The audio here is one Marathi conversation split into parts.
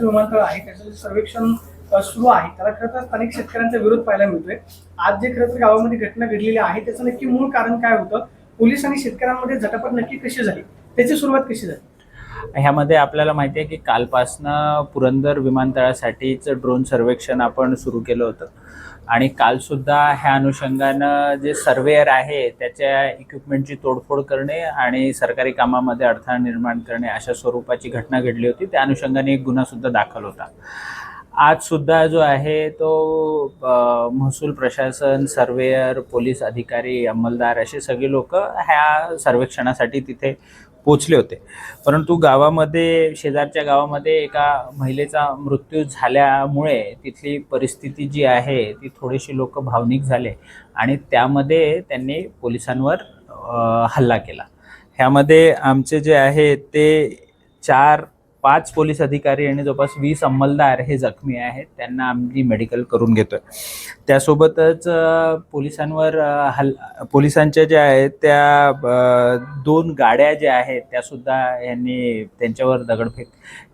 विमानतळ आहे त्याचं जे सर्वेक्षण सुरू आहे त्याला खरं तर स्थानिक शेतकऱ्यांचा विरोध पाहायला मिळतोय. आज जे खरं तर गावामध्ये घटना घडलेली आहे त्याचं नक्की मूळ कारण काय होतं? पोलीस आणि शेतकऱ्यांमध्ये झटापट नक्की कशी झाली? त्याची सुरुवात कशी झाली? ह्यामध्ये आपल्याला माहिती आहे की कालपासनं पुरंदर विमानतळासाठीचं ड्रोन सर्वेक्षण आपण सुरू केलं होतं. आणि कालसुद्धा ह्या अनुषंगानं जे सर्वेअर आहे त्याच्या इक्विपमेंटची तोडफोड करणे आणि सरकारी कामामध्ये अडथळा निर्माण करणे अशा स्वरूपाची घटना घडली होती. त्या अनुषंगाने एक गुन्हासुद्धा दाखल होता. आज सुद्धा जो आहे तो महसूल प्रशासन सर्वेअर पोलीस अधिकारी अंमलदार असे सगळे लोक ह्या सर्वेक्षणासाठी तिथे पोचले होते. परंतु गावामध्ये शेजारच्या गावामध्ये एका महिलेचा मृत्यू झाल्यामुळे तिथली परिस्थिती जी आहे ती थोडीशी लोक भावनिक झाले आणि त्यामध्ये त्यांनी पोलिसांवर हल्ला केला. ह्यामध्ये आमचे जे आहे ते चार पाच पोलीस अधिकारी आणि जवळपास वीस अंमलदार हे जखमी आहेत. त्यांना आम्ही मेडिकल करून घेतोय. त्यासोबतच पोलिसांवर हल पोलिसांच्या ज्या आहेत त्या दोन गाड्या ज्या आहेत त्यासुद्धा यांनी त्यांच्यावर दगडफेक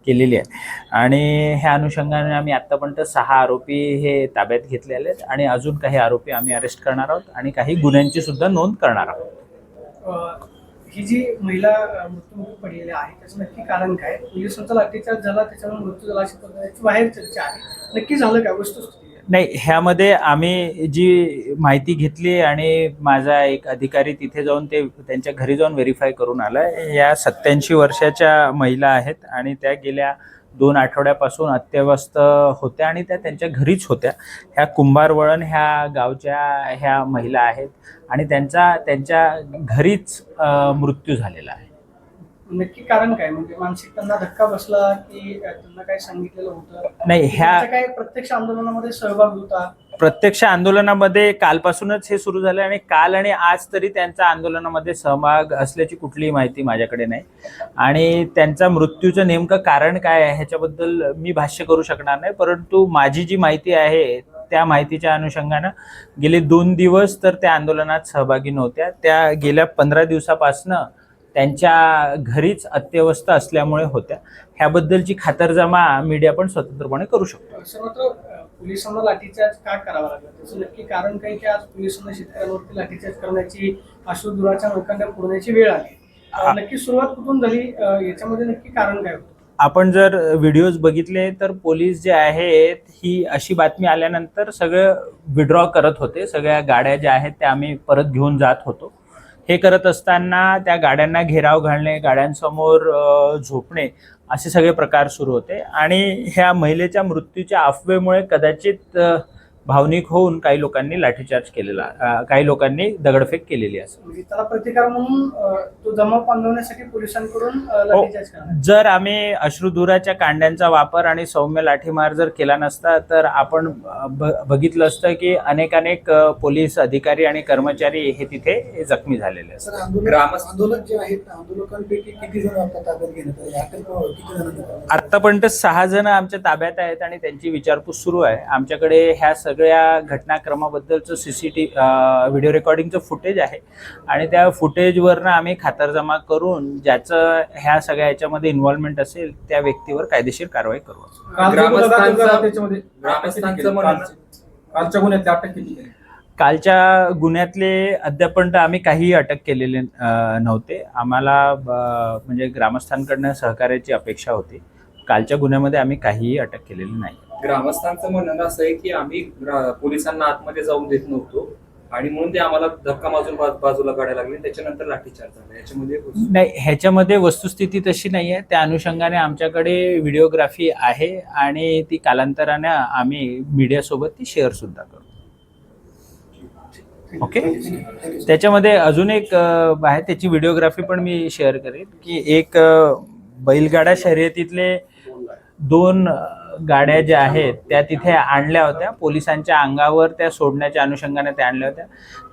केलेली आहे. आणि ह्या अनुषंगाने आम्ही आत्तापर्यंत सहा आरोपी हे ताब्यात घेतलेले आहेत आणि अजून काही आरोपी आम्ही अरेस्ट करणार आहोत आणि काही गुन्ह्यांची सुद्धा नोंद करणार आहोत. ही जी महिला मृत्यूमुखी पडलेली आहे त्याचं नक्की कारण काय? म्हणजे पोलिसांचा अत्याचार झाला त्याच्यामुळे मृत्यू झाला अशी पद्धतीची बाहेर चर्चा आहे. नक्की झालं काय वस्तुस्थिती नाही ह्यामध्ये आम्ही जी माहिती घेतली आणि माझा एक अधिकारी तिथे जाऊन ते त्यांच्या घरी जाऊन व्हेरीफाय करून आला या सत्याऐंशी वर्षाच्या महिला आहेत आणि त्या गेल्या दोन आठवड्यापासून अत्यवस्थ होत्या आणि त्या त्यांच्या घरीच होत्या. ह्या कुंभारवळण ह्या गावच्या ह्या महिला आहेत आणि त्यांचा त्यांच्या घरीच मृत्यू झालेला आहे. नक्की कारण काय? म्हणजे मानसिक त्यांना धक्का बसला की त्यांना काय सांगितलेलं होतं? नाही ह्या काय प्रत्यक्ष आंदोलनामध्ये सहभाग होता? प्रत्यक्ष आंदोलनामध्ये कालपासूनच हे सुरू झालं आणि काल आणि आज तरी त्यांचा आंदोलनामध्ये सहभाग असल्याची कुठलीही माहिती माझ्याकडे नाही. आणि त्यांचा मृत्यूचं नेमकं कारण काय आहे ह्याच्याबद्दल मी भाष्य करू शकणार नाही परंतु माझी जी माहिती आहे त्या माहितीच्या अनुषंगानं गेले दोन दिवस तर त्या आंदोलनात सहभागी नव्हत्या. त्या गेल्या पंधरा दिवसापासनं त्यांच्या घरीच अत्यवस्थ असल्यामुळे होत्या. ह्याबद्दलची खातरजमा मीडिया पण स्वतंत्रपणे करू शकतो. सर्वत्र पोलिसांना लाठीचार्ज का करावा लागला? त्याचं नक्की कारण काय की आज पोलिसांना शेतकऱ्यांवरती लाठीचार्ज करण्याची अश्रुधुराच्या नौकांड्या फोडण्याची वेळ आली. नक्की सुरुवात कुठून झाली? याच्यामध्ये नक्की कारण काय होतं? आपण जर व्हिडिओज बघितले तर पोलीस जे आहेत ही अशी बातमी आल्यानंतर सगळं विड्रॉ करत होते. सगळ्या गाड्या ज्या आहेत त्या आम्ही परत घेऊन जात होतो. हे करत असताना त्या गाड्यांना घेराव घालणे गाड्यांसमोर झोपणे असे सगळे प्रकार सुरू होते. आणि ह्या महिलेच्या मृत्यूच्या अफवेमुळे कदाचित भावनिक होऊन काही लोकांनी लाठीचार्ज केलेला काही लोकांनी दगडफेक केलेली असेल म्हणजे त्याला प्रतिकार म्हणून अ, तो जमाव पांगवण्यासाठी पोलिसांकडून करण्यात जर आम्ही अश्रुधुराच्या कांड्यांचा वापर आणि सौम्य लाठीमार जर केला नसता तर आपण ब- बघितलं असतं की अनेक अनेक अ, पोलीस अधिकारी आणि कर्मचारी हे तिथे जखमी झालेले असतात. आंदोलक जे आहेत आंदोलकांपैकी किती जण ताब्यात आतापर्यंत सहा जण आमच्या ताब्यात आहेत आणि त्यांची विचारपूस सुरू आहे. आमच्याकडे ह्या सगळ्या घटनाक्रमाबद्दलचं सीसीटी व्हिडिओ रेकॉर्डिंगचं फुटेज आहे. आणि त्या फुटेजवरनं आम्ही खातरजमा करून ज्याचं ह्या सगळ्या याच्यामध्ये इन्व्हॉल्वमेंट असेल त्या व्यक्तीवर कायदेशीर कारवाई करू. कालच्या गुन्ह्यात अटक केली कालच्या गुन्ह्यातले अद्यापर्यंत आम्ही काहीही अटक केलेले नव्हते. आम्हाला म्हणजे ग्रामस्थांकडनं सहकार्याची अपेक्षा होती. कालच्या गुन्ह्यामध्ये आम्ही काहीही अटक केलेली नाही. ग्रामस्थांचं म्हणणं असं आहे की आम्ही पोलिसांना आतमध्ये जाऊन देत नव्हतो. आणि म्हणून ते आम्हाला धक्का माजून बाजूला काढायला लागले. त्याच्यानंतर लाठीचार्ज झाला. याच्यामध्ये नाही ह्याच्यामध्ये वस्तुस्थिती तशी नाही आहे. त्या अनुषंगाने आमच्याकडे व्हिडिओग्राफी आहे आणि ती कालांतराने आम्ही मीडियासोबत ती शेअर सुद्धा करू ओके? त्याच्यामध्ये अजून एक आहे. त्याची व्हिडिओग्राफी पण मी शेअर करेन की एक बैलगाडा शर्यतीतले दोन गाड्या ज्या आहेत त्या तिथे आणल्या होत्या. पोलिसांच्या अंगावर त्या सोडण्याच्या अनुषंगाने त्या आणल्या होत्या.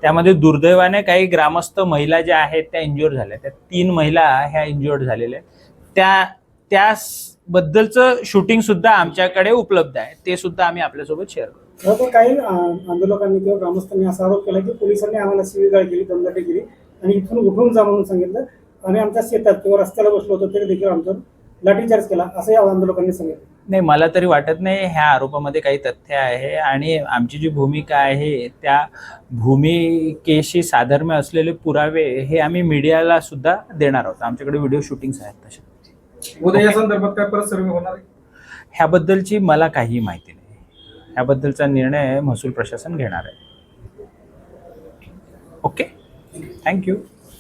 त्यामध्ये दुर्दैवाने काही ग्रामस्थ महिला ज्या आहेत त्या इंज्युअर झाल्या. त्या तीन महिला ह्या इंज्युअर्ड झालेल्या आहेत. त्या त्याबद्दलचं शूटिंग सुद्धा आमच्याकडे उपलब्ध आहे. ते सुद्धा आम्ही आपल्यासोबत शेअर करू तर काही आंदोलकांनी किंवा ग्रामस्थांनी असा आरोप केला की पोलिसांनी आम्हाला शिवीगाळ केली दमदाटी केली आणि इथून उठून जा म्हणून सांगितलं. आणि आमच्या शेतात किंवा रस्त्याला बसलो होतो तरी देखील आमच्यावर लाठीचार्ज केला असं या आंदोलकांनी सांगितलं. नाही मला तरी वाटत नाही ह्या आरोपामध्ये काही तथ्य आहे. आणि आमची जी भूमिका आहे त्या भूमिकेशी साधर्म्य असलेले पुरावे हे आम्ही मीडियाला सुद्धा देणार आहोत. आमच्याकडे व्हिडिओ शूटिंग्स आहेत तसे उद्या या संदर्भात काय परत सर्वे होणार आहे? ह्याबद्दलची मला काही माहिती नाही. ह्याबद्दलचा निर्णय महसूल प्रशासन घेणार आहे. ओके? Thank you.